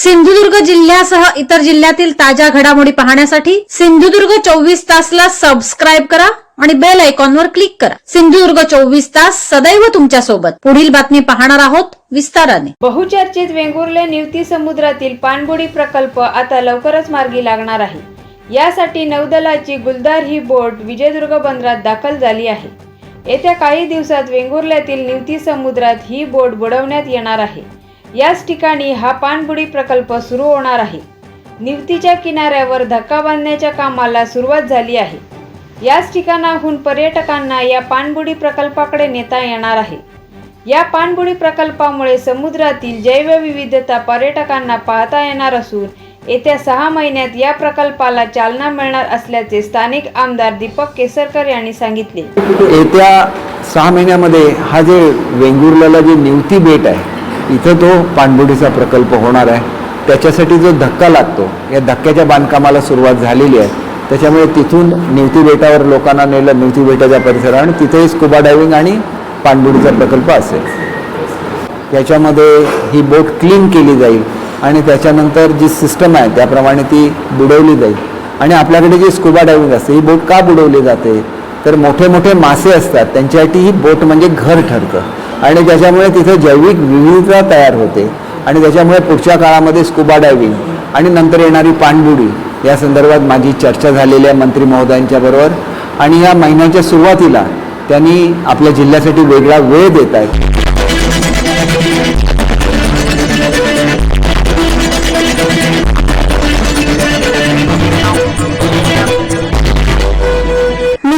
सिंधुदुर्ग जिल्ह्यासह इतर जिल्ह्यातील ताज्या घडामोडी पाहण्यासाठी सिंधुदुर्ग चोवीस तासला सबस्क्राईब करा आणि बेल आयकॉनवर क्लिक करा. सिंधुदुर्ग चोवीस तास सदैव तुमच्यासोबत पुढील बातमी पाहणार आहोत विस्ताराने. बहुचर्चित वेंगुर्ले निवती समुद्रातील पाणबुडी प्रकल्प आता लवकरच मार्गी लागणार आहे. यासाठी नौदलाची गुलदार ही बोट विजयदुर्ग बंदरात दाखल झाली आहे. येत्या काही दिवसात वेंगुर्ल्यातील निवती समुद्रात ही बोट बुडवण्यात येणार आहे. याच ठिकाणी हा पाणबुडी प्रकल्प सुरू होणार आहे. निवतीच्या किनाऱ्यावर धक्का बांधण्याच्या कामाला सुरुवात झाली आहे. याच ठिकाणाहून पर्यटकांना या पाणबुडी प्रकल्पाकडे नेता येणार आहे. या पाणबुडी प्रकल्पामुळे समुद्रातील जैवविविधता पर्यटकांना पाहता येणार असून येत्या सहा महिन्यात या प्रकल्पाला चालना मिळणार असल्याचे स्थानिक आमदार दीपक केसरकर यांनी सांगितले. येत्या सहा महिन्यामध्ये हा जे वेंगुर्ल्याला जे निवती बेट आहे इथं तो पाणबुडीचा प्रकल्प होणार आहे. त्याच्यासाठी जो धक्का लागतो या धक्क्याच्या बांधकामाला सुरुवात झालेली आहे. त्याच्यामुळे तिथून निवती बेटावर लोकांना नेलं निवती बेटाच्या परिसरात आणि तिथेही स्कुबा डायव्हिंग आणि पाणबुडीचा प्रकल्प असेल. याच्यामध्ये ही बोट क्लीन केली जाईल आणि त्याच्यानंतर जी सिस्टम आहे त्याप्रमाणे ती बुडवली जाईल. आणि आपल्याकडे जी स्कुबा डायविंग असते ही बोट का बुडवली जाते? तर मोठे मोठे मासे असतात त्यांच्यासाठी ही बोट म्हणजे घर ठरतं. आणि त्याच्यामुळे तिथे जैविक विविधता तयार होते. आणि त्याच्यामुळे पुढच्या काळामध्ये स्कुबा डायव्हिंग आणि नंतर येणारी पाणबुडी या संदर्भात माझी चर्चा झालेली आहे मंत्री महोदयांच्या बरोबर. आणि या महिन्याच्या सुरुवातीला त्यांनी आपल्या जिल्ह्यासाठी वेगळा वेळ देत आहेत.